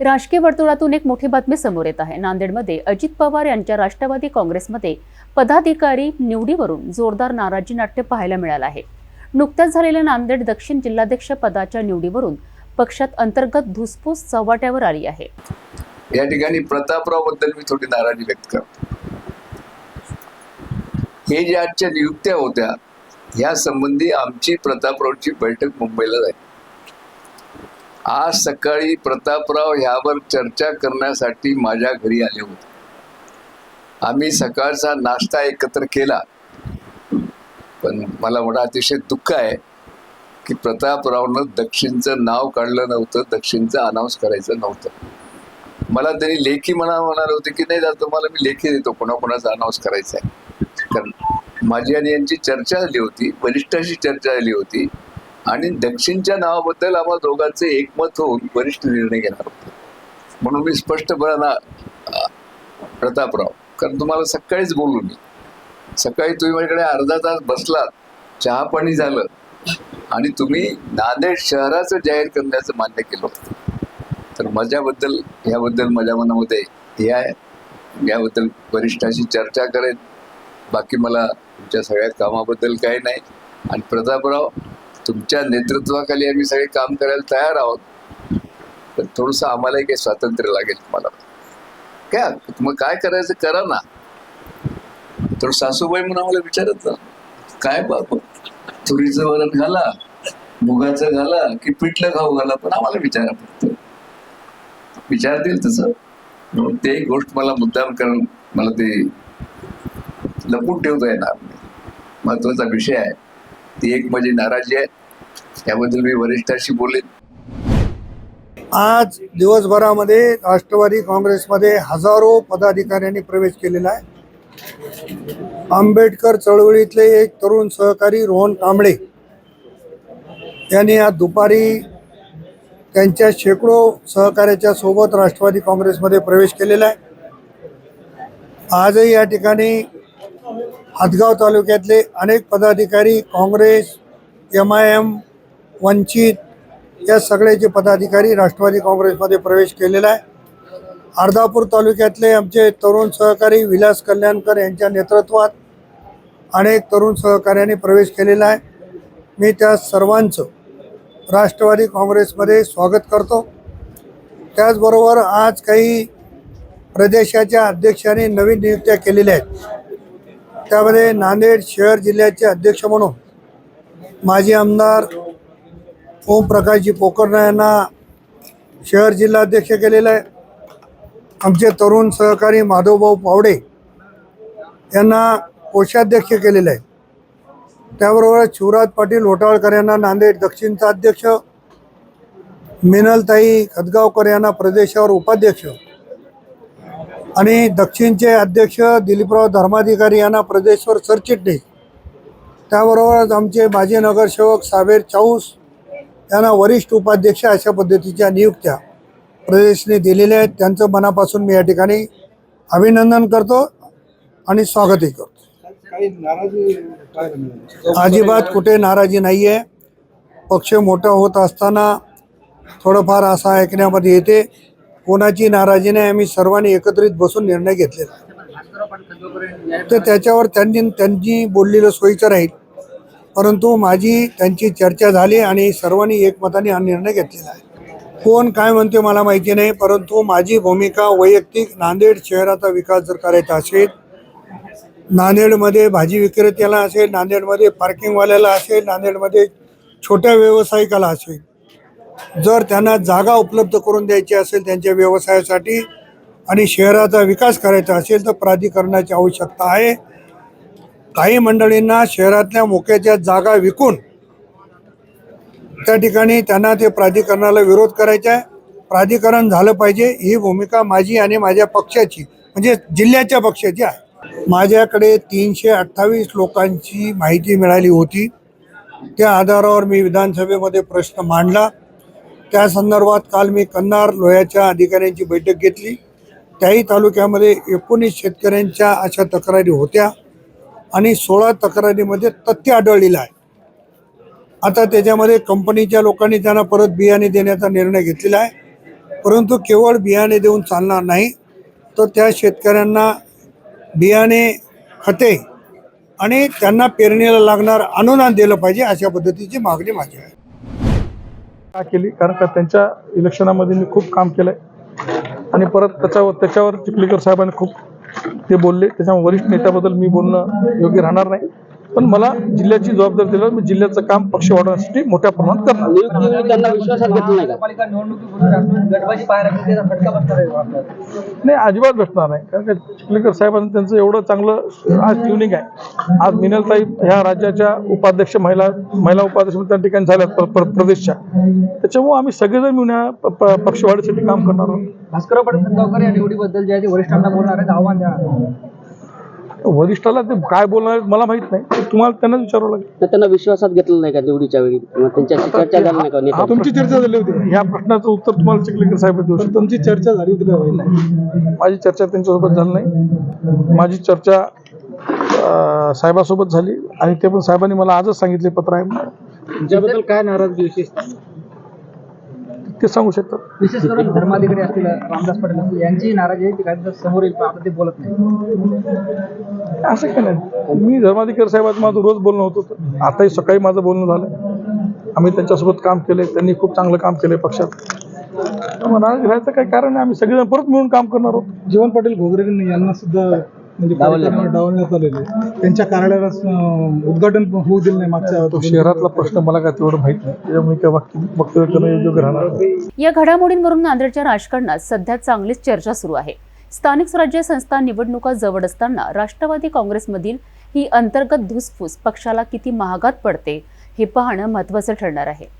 राजकीय वर्तुळातून एक मोठी बातमी समोर येत आहे. नांदेडमध्ये अजित पवार यांच्या राष्ट्रवादी काँग्रेसमध्ये पदाधिकारी निवडीवरून जोरदार नाराजी नाट्य पाहायला मिळालं आहे. नुकत्याच झालेल्या नांदेड दक्षिण जिल्हाध्यक्ष पदाच्या निवडीवरून पक्षात अंतर्गत धुसफूस चव्हाट्यावर आली आहे. या ठिकाणी प्रतापरावबद्दल मी थोडी नाराजी व्यक्त करतो. हे ज्या आजच्या नियुक्त्या होत्या या संबंधी आमची प्रतापरावची बैठक मुंबईला झाली. आज सकाळी प्रतापराव ह्यावर चर्चा करण्यासाठी माझ्या घरी आले होते. आम्ही सकाळचा नाश्ता एकत्र केला. पण मला मोठा अतिशय दुःख आहे की प्रतापरावनं दक्षिणचं नाव काढलं नव्हतं दक्षिणचं अनाऊन्स करायचं नव्हतं. मला त्यांनी लेखी म्हणा म्हणाले होते की नाही जातो मला मी लेखी देतो कोणाकोणाचा अनाऊन्स करायचा आहे कारण माझी आणि यांची चर्चा झाली होती वरिष्ठाशी चर्चा झाली होती. आणि दक्षिणच्या नावाबद्दल आम्हा दोघांचे एकमत होऊन वरिष्ठ निर्णय घेणार होते. म्हणून मी स्पष्टपणा प्रतापराव कारण तुम्हाला सकाळीच बोलू मी. सकाळी तुम्ही माझ्याकडे अर्धा तास बसलात चहा पाणी झालं आणि तुम्ही नांदेड शहराचं जाहीर करण्याचं मान्य केलं होतं. तर माझ्याबद्दल ह्याबद्दल माझ्या मनामध्ये हे आहे. याबद्दल वरिष्ठाशी चर्चा करेन. बाकी मला तुमच्या सगळ्या कामाबद्दल काही नाही. आणि प्रतापराव तुमच्या नेतृत्वाखाली आम्ही सगळे काम करायला तयार आहोत. पण थोडंसं आम्हालाही काही स्वातंत्र्य लागेल तुम्हाला. काय मग काय करायचं करा ना. तर सासूबाई म्हणून आम्हाला विचारत ना काय बाप तुरीचं वरण घाला मुगाचं घाला की पिठलं खाऊ घाला पण आम्हाला विचारा फक्त. विचारतील तसं. म्हणून ते गोष्ट मला मुद्दाम कारण मला ते लपून ठेवता येणार महत्त्वाचा विषय आहे. ती एक माझी नाराजी आहे. त्याबद्दल मी वरिष्ठाशी बोलेन. आज दिवसभरामध्ये राष्ट्रवादी काँग्रेसमध्ये हजारो पदाधिकाऱ्यांनी प्रवेश केलेला आहे. आंबेडकर चळवळीतले एक तरुण सहकारी रोहन कांबळे यांनी आज दुपारी त्यांच्या शेकडो सहकार्याच्या सोबत राष्ट्रवादी काँग्रेसमध्ये प्रवेश केलेला आहे. आजही या ठिकाणी हदगाव तालुक्यातले अनेक पदाधिकारी Congress M I M Vanchit या सगळ्याचे पदाधिकारी राष्ट्रवादी काँग्रेसमध्ये प्रवेश केलेला आहे. अर्धापूर तालुक्यातले आमचे तरुण सहकारी विलास कल्याणकर यांच्या नेतृत्वात अनेक तरुण सहकार्याने प्रवेश केलेला आहे. मी त्या सर्वांचं राष्ट्रवादी काँग्रेसमध्ये स्वागत करतो. त्याचबरोबर आज काही प्रदेशाच्या अध्यक्षांनी नवीन नियुक्त्या केलेल्या आहेत. त्यामध्ये नांदेड शहर जिल्ह्याचे अध्यक्ष म्हणून माजी आमदार ओमप्रकाशजी पोकर्णा यांना शहर जिल्हाध्यक्ष केलेलं आहे. आमचे तरुण सहकारी माधवभाऊ पावडे यांना कोषाध्यक्ष केलेलं आहे. त्याबरोबर शिवराज पाटील होटाळकर यांना नांदेड दक्षिणचा अध्यक्ष मिनलताई खदगावकर यांना प्रदेशावर उपाध्यक्ष आणि दक्षिणचे अध्यक्ष दिलीपराव धर्माधिकारी यांना प्रदेशवर सरचिटणीस. त्याबरोबरच आमचे माजी नगरसेवक साबेर चाऊस त्यांना वरिष्ठ उपाध्यक्ष अशा पद्धतीच्या नियुक्त्या प्रदेशने दिलेल्या आहेत. त्यांचं मनापासून मी या ठिकाणी अभिनंदन करतो आणि स्वागतही करतो. अजिबात कुठे नाराजी नाही आहे पक्ष मोठा होत असताना थोडंफार असं ऐकण्यामध्ये येते. कोणाची नाराजी नाही आम्ही सर्वांनी एकत्रित बसून निर्णय घेतलेला आहे. तर त्याच्यावर त्यांनी त्यांनी बोललेलं सोयीचं राहील. परंतु माझी त्यांची चर्चा झाली आणि सर्वांनी एकमताने हा निर्णय घेतलेला आहे. कोण काय म्हणते मला माहिती नाही परंतु माझी भूमिका वैयक्तिक नांदेड शहराचा विकास जर करायचा असेल नांदेडमध्ये भाजी विक्रेत्याला असेल नांदेडमध्ये पार्किंगवाल्याला असेल नांदेडमध्ये छोट्या व्यावसायिकाला असेल जर त्यांना जागा उपलब्ध करून द्यायची असेल त्यांच्या व्यवसायासाठी आणि शहराचा विकास करायचा असेल तर प्राधिकरणाची आवश्यकता आहे. काही मंडळींना शहरातल्या मोक्याच्या जागा विकून त्या ठिकाणी त्यांना ते प्राधिकरणाला विरोध करायचा आहे. प्राधिकरण झालं पाहिजे ही भूमिका माझी आणि माझ्या पक्षाची म्हणजे जिल्ह्याच्या पक्षाची आहे. माझ्याकडे तीनशे अठ्ठावीस लोकांची माहिती मिळाली होती. त्या आधारावर मी विधानसभेमध्ये प्रश्न मांडला. त्या संदर्भात काल मी कन्नार लोह्याच्या अधिकाऱ्यांची बैठक घेतली. त्याही तालुक्यामध्ये एकोणीस शेतकऱ्यांच्या अशा तक्रारी होत्या. आणि सोळा तक्रारीमध्ये तथ्य आढळलेलं आहे. आता त्याच्यामध्ये कंपनीच्या लोकांनी त्यांना परत बियाणे देण्याचा निर्णय घेतलेला आहे. परंतु केवळ बियाणे देऊन चालणार नाही तर त्या शेतकऱ्यांना बियाणे खते आणि त्यांना पेरणीला लागणार अनुदान दिलं पाहिजे अशा पद्धतीची मागणी माझी आहे. का केली? कारण का त्यांच्या इलेक्शनामध्ये मी खूप काम केलंय. आणि परत त्याच्यावर त्याच्यावर चिखलीकर साहेबांनी खूप ते बोलले त्याच्यामुळे वरिष्ठ नेत्याबद्दल मी बोलणं योग्य राहणार नाही. पण मला जिल्ह्याची जबाबदारी दिल्यावर मी जिल्ह्याचं काम पक्ष वाढवण्यासाठी मोठ्या प्रमाणात करणार. नियुक्तीवेळी त्यांना विश्वासात घेतलं नाही का? महापालिका निवडणुकीपूर्वी गटबाजी पाहायला गेली त्याचा फटका बसणार आहे. नाही अजिबात भेटणार नाही. कारण का चिखलीकर साहेबांचं त्यांचं एवढं चांगलं आज ट्युनिंग आहे. आज मिनलताई ह्या राज्याच्या उपाध्यक्ष महिला महिला उपाध्यक्ष त्या ठिकाणी झाल्या प्र- प्र- प्रदेशच्या. त्याच्यामुळे आम्ही सगळेजण मिळून या पक्षवाढीसाठी काम करणार आहोत. भास्करराव पाटील या निवडीबद्दल जे आहे ते वरिष्ठांना बोलणार आहेत आव्हान द्या वरिष्ठाला ते काय बोलणार आहेत मला माहीत नाही. तुम्हाला त्यांनाच विचारावं लागेल. तर त्यांना विश्वासात घेतलं नाही का निवडीच्या वेळी? किंवा त्यांच्याशी चर्चा झाली नाही का हा तुमची चर्चा झाली होती. ह्या प्रश्नाचं उत्तर तुम्हाला चिखलीकर साहेब देऊ शकतो तुमची चर्चा झाली होती का माझी चर्चा त्यांच्यासोबत झाली नाही. माझी चर्चा अं, साहेबासोबत झाली आणि ते पण साहेबांनी मला आजच सांगितले पत्र आहे. तुमच्याबद्दल काय नाराजगी विशेष? ते सांगू शकतात. विशेष करून धर्माधिकारी असतील रामदास पाटील असतील यांची नाराजी आहे काही समोर येईल पण आता ते बोलत नाही. असं काय नाही. मी धर्माधिकारी साहेबात माझं रोज बोलणं होत. होतं आताही सकाळी माझं बोलणं झालं. आम्ही त्यांच्यासोबत काम केले त्यांनी खूप चांगलं काम केलंय पक्षात. नाराज राहायचं काही कारण नाही आम्ही सगळेजण परत मिळून काम करणार आहोत. जीवन पाटील घोगरे यांना सुद्धा म्हणजे कार्यक्रमात डावलण्यात आलेले. त्यांच्या कार्यालयाला उद्घाटन होऊ दिलं नाही मागच्या तो शहरातला प्रश्न मला काय तेवढं माहीत नाही. काय वक्तव्य करणं योग्य राहणार. या घडामोडींवरून नांदेडच्या राजकारणात सध्या चांगलीच चर्चा सुरू आहे. स्थानिक स्वराज्य संस्था निवडणुका जवळ असताना राष्ट्रवादी काँग्रेसमधील ही अंतर्गत धुसफूस पक्षाला किती महागात पडते हे पाहणं महत्त्वाचं ठरणार आहे.